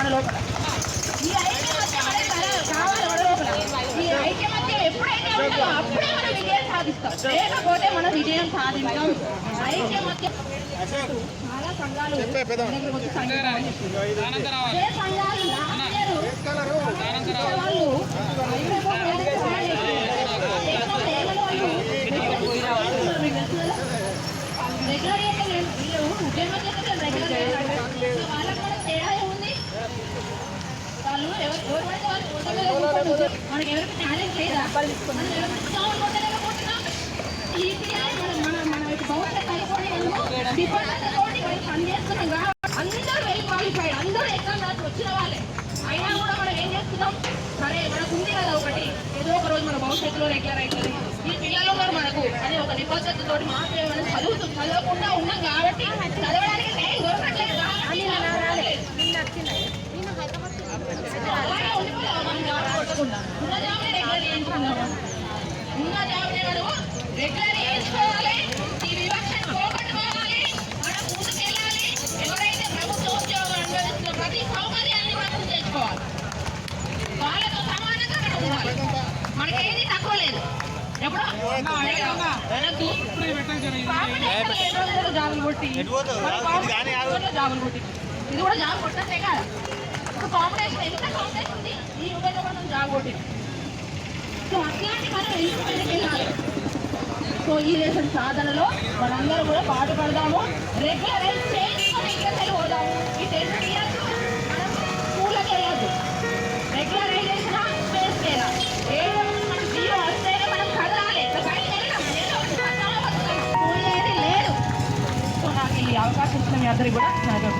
మన లోపల. ఈ ఐక్యమత్యం ఎప్పుడైతే ఉంటుందో అప్పుడే మనం విజయం సాధిస్తాం. లేకపోతే మనం విజయం సాధించాం. ఐక్యమత్యం చాలా సంఘాలు సంఘాలు వాళ్ళు రెగ్యులర్ అయితే లేదు. వీళ్ళు ఉద్యమం చేస్తే రెగ్యులర్ లేదు. వాళ్ళకి కూడా తేడా ఏముంది వాళ్ళు ఎవరు ఎవరు వాళ్ళు మనకి ఎవరికి లేదా? అందరూ వెల్ క్వాలిఫైడ్ అందరూ ఎగ్జామ్ రాసి వచ్చిన వాళ్ళే. అయినా కూడా మనం ఏం చేస్తున్నాం? సరే మనకు ఉంది కదా ఒకటి. ఏదో ఒక రోజు మన భవిష్యత్తులో రెగ్యులర్ అవుతుంది. ఈ పిల్లలు ఉన్నారు మనకు. ఒక మాత్రమే మనం చదువుతూ చదవకుండా ఉన్నాం కాబట్టి చదవడానికి ఉండాలి. మనకేది తక్కువ లేదు ఎప్పుడో జాబులు కొట్టి ఇది కూడా జాబ్ కొట్టంటే కదా ఇప్పుడు కాంపిటీషన్ ఎంత కాంపిటీషన్ ఉంది. ఈ యుగంలో మనం జాబ్ సో అట్లాంటి మనం ఎందుకు వెళ్ళాలి? సో ఈ దేశం సాధనలో మనందరం కూడా పాటుపడదాము. రెగ్యులరైజ్ చేసుకొని ఇంకా ఈ టెస్ట్ ఇయర్స్ మనం స్కూళ్ళకి రెగ్యులరైజేషన్ ఏదో వస్తేనే మనం కదలాలి లేదు. సో నాకు ఈ అవకాశం ఇచ్చిన మీ అందరికీ కూడా నాకు